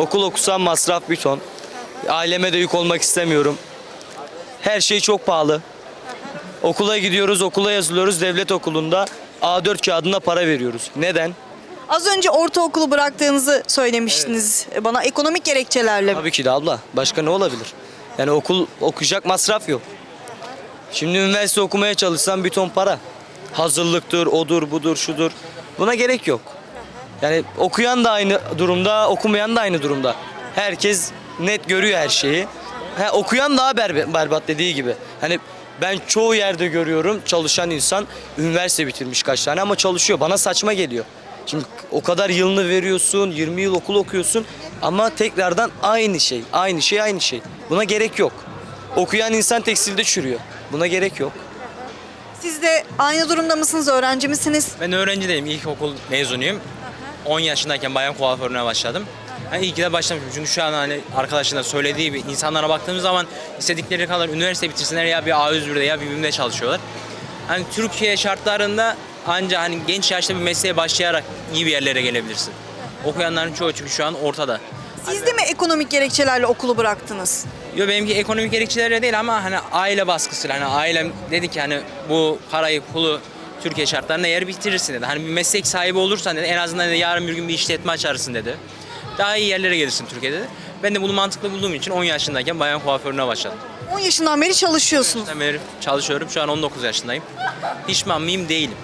Okul okusam masraf bir ton. Aileme de yük olmak istemiyorum. Her şey çok pahalı. Okula gidiyoruz, okula yazılıyoruz. Devlet okulunda A4 kağıdına para veriyoruz. Neden? Az önce ortaokulu bıraktığınızı söylemiştiniz bana ekonomik gerekçelerle. Tabii ki de abla. Başka ne olabilir? Yani okul okuyacak masraf yok. Şimdi üniversite okumaya çalışsam bir ton para. Hazırlıktır, odur, budur, şudur. Buna gerek yok. Yani okuyan da aynı durumda, okumayan da aynı durumda. Herkes net görüyor her şeyi. Ha, okuyan daha berbe- berbat dediği gibi. Hani ben çoğu yerde görüyorum çalışan insan üniversite bitirmiş kaç tane ama çalışıyor. Bana saçma geliyor. Şimdi o kadar yılını veriyorsun, 20 yıl okul okuyorsun ama tekrardan aynı şey, aynı şey, aynı şey. Buna gerek yok. Okuyan insan tekstilde çürüyor. Buna gerek yok. Siz de aynı durumda mısınız? Öğrenci misiniz? Ben öğrenci değilim. İlkokul mezunuyum. 10 yaşındayken bayan kuaförüne başladım. Yani iyi ki de başlamışım. Çünkü şu an hani arkadaşın da söylediği gibi insanlara baktığımız zaman istedikleri kadar üniversite bitirsinler ya bir A101'de ya bir BİM'de çalışıyorlar. Hani Türkiye şartlarında anca hani genç yaşta bir mesleğe başlayarak iyi bir yerlere gelebilirsin. Okuyanların çoğu çünkü şu an ortada. Siz de mi ekonomik gerekçelerle okulu bıraktınız? Yo benimki ekonomik gerekçelerle değil ama hani aile baskısıyla hani ailem dedi ki hani bu parayı pulu Türkiye şartlarında yer bitirirsin dedi. Hani bir meslek sahibi olursan dedi en azından dedi, yarın bir gün bir işletme açarsın dedi. Daha iyi yerlere gelirsin Türkiye'de dedi. Ben de bunu mantıklı bulduğum için 10 yaşındayken bayan kuaförüne başladım. 10 yaşından beri çalışıyorsunuz. Ben beri çalışıyorum. Şu an 19 yaşındayım. Pişman mıyım? Değilim.